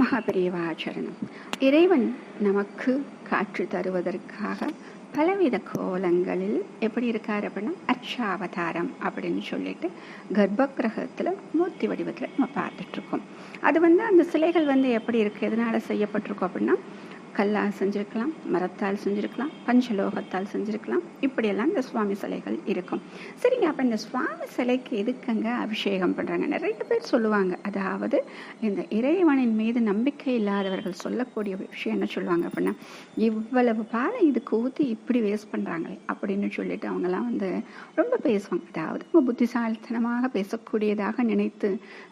மகாபிரிவாச்சரணம். இறைவன் நமக்கு காற்று தருவதற்காக பலவித கோலங்களில் எப்படி இருக்கார் அப்படின்னா அர்ச்சாவதாரம் அப்படின்னு சொல்லிட்டு கர்ப்ப கிரகத்தில் மூர்த்தி வடிவத்தில் நம்ம பார்த்துட்ருக்கோம் அது வந்து அந்த சிலைகள் வந்து எப்படி இருக்குது எதனால் செய்யப்பட்டிருக்கோம் அப்படின்னா கல்லால் செஞ்சுருக்கலாம் மரத்தால் செஞ்சுருக்கலாம் பஞ்சலோகத்தால் செஞ்சுருக்கலாம். இப்படியெல்லாம் இந்த சுவாமி சிலைகள் இருக்கும். சரிங்க அப்போ இந்த சுவாமி சிலைக்கு எதுக்குங்க அபிஷேகம் பண்ணுறாங்க நிறைய பேர் சொல்லுவாங்க. அதாவது இந்த இறைவனின் மீது நம்பிக்கை இல்லாதவர்கள் சொல்லக்கூடிய விஷயம் என்ன சொல்லுவாங்க அப்படின்னா இவ்வளவு பாலை இதுக்கு ஊற்றி இப்படி வேஸ்ட் பண்ணுறாங்களே அப்படின்னு சொல்லிட்டு அவங்கெல்லாம் வந்து ரொம்ப பேசுவாங்க. அதாவது அவங்க புத்திசாலித்தனமாக பேசக்கூடியதாக நினைத்து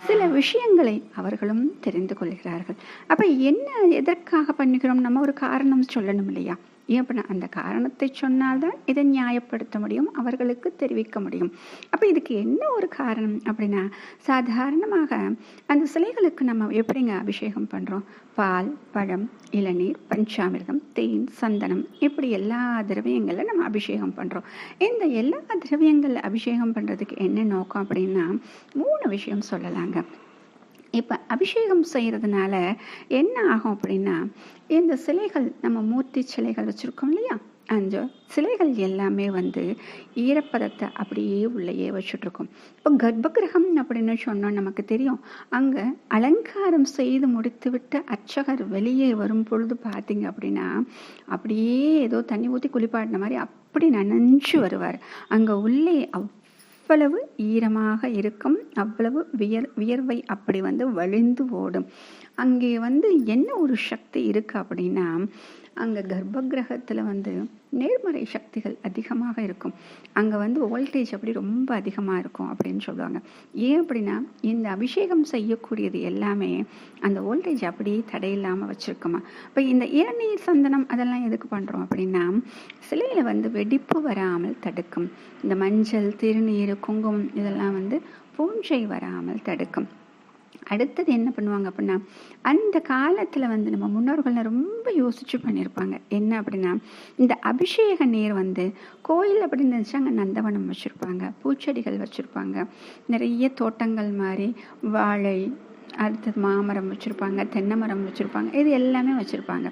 சில விஷயங்களை அவர்களும் தெரிந்து கொள்கிறார்கள். அப்போ என்ன எதற்காக பண்ணுகிறோம் நம்ம ஒரு காரணம் சொல்லணும் இல்லையா ஏன் அப்படின்னா அந்த காரணத்தை சொன்னால்தான் இதை நியாயப்படுத்த முடியும் அவர்களுக்கு தெரிவிக்க முடியும். அப்போ இதுக்கு என்ன ஒரு காரணம் அப்படின்னா சாதாரணமாக அந்த சிலைகளுக்கு நம்ம எப்படிங்க அபிஷேகம் பண்ணுறோம் பால் பழம் இளநீர் பஞ்சாமிர்தம் தேன் சந்தனம் இப்படி எல்லா திரவியங்களில் நம்ம அபிஷேகம் பண்ணுறோம் இந்த எல்லா திரவியங்களில் அபிஷேகம் பண்ணுறதுக்கு என்ன நோக்கம் அப்படின்னா மூணு விஷயம் சொல்லலாங்க. இப்போ அபிஷேகம் செய்கிறதுனால என்ன ஆகும் அப்படின்னா இந்த சிலைகள் நம்ம மூர்த்தி சிலைகள் வச்சுருக்கோம் இல்லையா? அந்த சிலைகள் எல்லாமே வந்து ஈரப்பதத்தை அப்படியே உள்ளேயே வச்சுட்ருக்கோம் இப்போ கர்ப்பகிரகம் அப்படின்னு சொன்னோம் நமக்கு தெரியும். அங்கே அலங்காரம் செய்து முடித்து விட்டு அர்ச்சகர் வெளியே வரும் பொழுது பார்த்தீங்க அப்படின்னா அப்படியே ஏதோ தண்ணி ஊற்றி குளிப்பாட்டின மாதிரி அப்படி நனைஞ்சு வருவார். அங்கே உள்ளே அவ் அவ்வளவு ஈரமாக இருக்கும். அவ்வளவு வியர் வியர்வை அப்படி வந்து வழிந்து ஓடும். அங்கே வந்து என்ன ஒரு சக்தி இருக்குது அப்படின்னா அங்கே கர்ப்ப கிரகத்தில் வந்து நேர்மறை சக்திகள் அதிகமாக இருக்கும். அங்கே வந்து வோல்டேஜ் அப்படி ரொம்ப அதிகமாக இருக்கும் அப்படின்னு சொல்லுவாங்க. ஏன் அப்படின்னா இந்த அபிஷேகம் செய்யக்கூடியது எல்லாமே அந்த வோல்டேஜ் அப்படியே தடையில்லாமல் வச்சுருக்குமா? இப்போ இந்த இளநீர் சந்தனம் அதெல்லாம் எதுக்கு பண்ணுறோம் அப்படின்னா சிலையில் வந்து வெடிப்பு வராமல் தடுக்கும். இந்த மஞ்சள் திருநீர் குங்குமம் இதெல்லாம் வந்து பூஞ்சை வராமல் தடுக்கும். அடுத்தது என்ன பண்ணுவாங்க அப்படின்னா அந்த காலத்தில் வந்து நம்ம முன்னோர்கள்லாம் ரொம்ப யோசிச்சு பண்ணியிருப்பாங்க என்ன அப்படின்னா இந்த அபிஷேக நீர் வந்து கோயில் அப்படின்னு இருந்துச்சு அங்கே நந்தவனம் வச்சுருப்பாங்க பூச்செடிகள் வச்சுருப்பாங்க. நிறைய தோட்டங்கள் மாதிரி வாழை அடுத்தது மாமரம் வச்சுருப்பாங்க தென்னை மரம் வச்சுருப்பாங்க இது எல்லாமே வச்சுருப்பாங்க.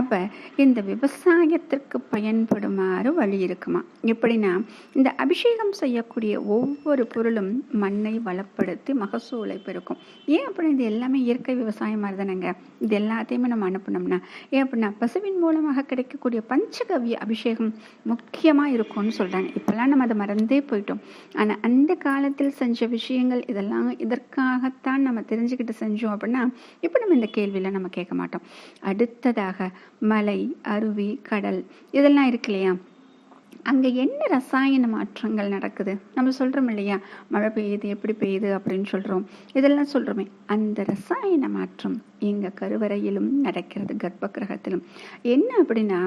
அப்போ இந்த விவசாயத்திற்கு பயன்படுமாறு வழி இருக்குமா? எப்படின்னா இந்த அபிஷேகம் செய்யக்கூடிய ஒவ்வொரு பொருளும் மண்ணை வளப்படுத்தி மகசூலை பெருக்கும். ஏன் அப்படின்னா இது எல்லாமே இயற்கை விவசாயம் மாதிரி தானேங்க இது எல்லாத்தையுமே நம்ம அனுப்பினோம்னா ஏன் அப்படின்னா பசுவின் மூலமாக கிடைக்கக்கூடிய பஞ்சகவ்ய அபிஷேகம் முக்கியமாக இருக்கும்னு சொல்கிறாங்க இப்போல்லாம் நம்ம அதை மறந்தே போயிட்டோம். ஆனால் அந்த காலத்தில் செஞ்ச விஷயங்கள் இதெல்லாம் இதற்காகத்தான் நம்ம தெரிஞ்சுக்கிட்டு செஞ்சோம் அப்படின்னா இப்போ நம்ம இந்த கேள்வியில் நம்ம கேட்க மாட்டோம். அடுத்ததாக மலை அருவி கடல் இதெல்லாம் இருக்கு இல்லையா? அங்கே என்ன ரசாயன மாற்றங்கள் நடக்குது? நம்ம சொல்கிறோம் இல்லையா? மழை பெய்யுது எப்படி பெய்யுது அப்படின்னு சொல்கிறோம் இதெல்லாம் சொல்கிறோமே அந்த ரசாயன மாற்றம் எங்கள் கருவறையிலும் நடக்கிறது கர்ப்ப கிரகத்திலும் என்ன அப்படின்னா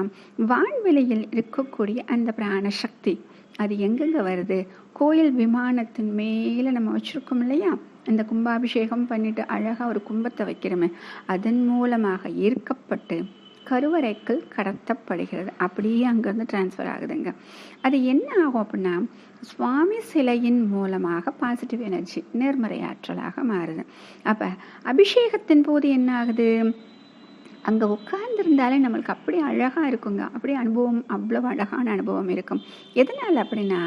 வான்வெளியில் இருக்கக்கூடிய அந்த பிராண சக்தி அது எங்கெங்கே வருது? கோயில் விமானத்தின் மேலே நம்ம வச்சுருக்கோம் இல்லையா? இந்த கும்பாபிஷேகம் பண்ணிட்டு அழகாக ஒரு கும்பத்தை வைக்கிறோமே அதன் மூலமாக ஈர்க்கப்பட்டு கருவறைக்குள் கடத்தப்படுகிறது. அப்படியே அங்கேருந்து டிரான்ஸ்ஃபர் ஆகுதுங்க. அது என்ன ஆகும் அப்படின்னா சுவாமி சிலையின் மூலமாக பாசிட்டிவ் எனர்ஜி நேர்மறை ஆற்றலாக மாறுது. அப்போ அபிஷேகத்தின் போது என்ன ஆகுது? அங்கே உட்கார்ந்துருந்தாலே நம்மளுக்கு அப்படி அழகாக இருக்குங்க. அப்படி அனுபவம் அவ்வளோ அழகான அனுபவம் இருக்கும். எதனால் அப்படின்னா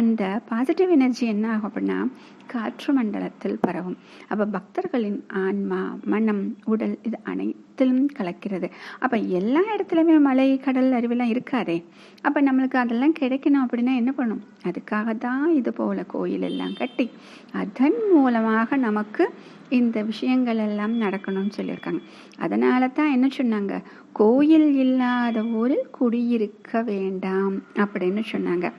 அந்த பாசிட்டிவ் எனர்ஜி என்ன ஆகும் அப்படின்னா காற்று மண்டலத்தில் பரவும். அப்போ பக்தர்களின் ஆன்மா மனம் உடல் இது அனைத்திலும் கலக்கிறது. அப்போ எல்லா இடத்துலையுமே மலை கடல் அருவிலாம் இருக்காதே. அப்போ நம்மளுக்கு அதெல்லாம் கிடைக்கணும் அப்படின்னா என்ன பண்ணும் அதுக்காக தான் இது போல் கோயில் எல்லாம் கட்டி அதன் மூலமாக நமக்கு இந்த விஷயங்கள் எல்லாம் நடக்கணும்னு சொல்லியிருக்காங்க. அதனால தான் என்ன சொன்னாங்க? கோயில் இல்லாத ஊரில் குடியிருக்க வேண்டாம் அப்படின்னு சொன்னாங்க.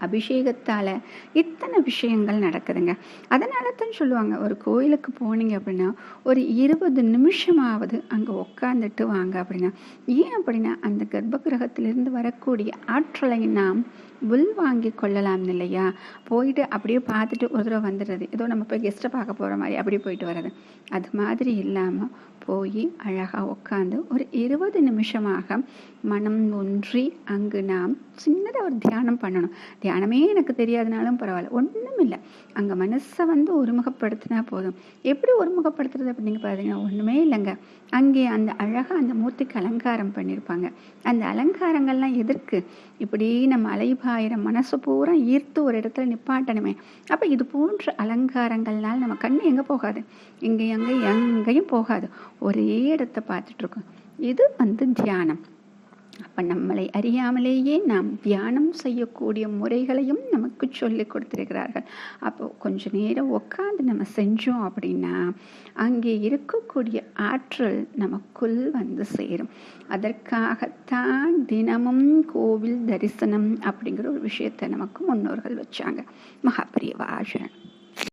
அபிஷேகத்தால் இத்தனை விஷயங்கள் நடக்குதுங்க. அதனால தான் சொல்லுவாங்க ஒரு கோயிலுக்கு போனீங்க அப்படின்னா ஒரு இருபது நிமிஷமாவது அங்கே உட்காந்துட்டு வாங்க அப்படின்னா. ஏன் அப்படின்னா அந்த கர்ப்ப கிரகத்திலிருந்து வரக்கூடிய ஆற்றலை நாம் புல் வாங்கி கொள்ளலாம் இல்லையா? போயிட்டு அப்படியே பார்த்துட்டு ஒரு தடவை வந்துடுறது. ஏதோ நம்ம போய் கெஸ்ட்டை பார்க்க போகிற மாதிரி அப்படியே போயிட்டு வர்றது. அது மாதிரி இல்லாமல் போய் அழகாக உட்காந்து ஒரு இருபது நிமிஷமாக மனம் ஒன்றி அங்கு நாம் சின்னதாக ஒரு தியானம் பண்ணணும். தியானமே எனக்கு தெரியாதனாலும் பரவாயில்ல. ஒன்றும் இல்லை. அங்கே மனசை வந்து ஒருமுகப்படுத்தினா போதும். எப்படி ஒருமுகப்படுத்துறது அப்படின்னு பார்த்தீங்கன்னா ஒன்றுமே இல்லைங்க. அங்கே அந்த அழகாக அந்த மூர்த்திக்கு அலங்காரம் பண்ணியிருப்பாங்க அந்த அலங்காரங்கள்லாம் எதற்கு? இப்படி நம்ம ஆயிரம் மனசு பூரா ஈர்த்து ஒரு இடத்துல நிப்பாட்டணுமே. அப்போ இது போன்ற அலங்காரங்கள்னால் நம்ம கண் எங்கே போகாது? இங்கே அங்கே எங்கேயும் போகாது. ஒரே இடத்த பார்த்துட்டு இருக்கோம். இது வந்து தியானம். அப்போ நம்மளை அறியாமலேயே நாம் தியானம் செய்யக்கூடிய முறைகளையும் நமக்கு சொல்லி கொடுத்திருக்கிறார்கள். அப்போ கொஞ்ச நேரம் உட்காந்து நம்ம செஞ்சோம் அப்படின்னா அங்கே இருக்கக்கூடிய ஆற்றல் நமக்குள் வந்து சேரும். அதற்காகத்தான் தினமும் கோவில் தரிசனம் அப்படிங்கிற ஒரு விஷயத்தை நமக்கு முன்னோர்கள் வச்சாங்க. மகாபிரியவாசன்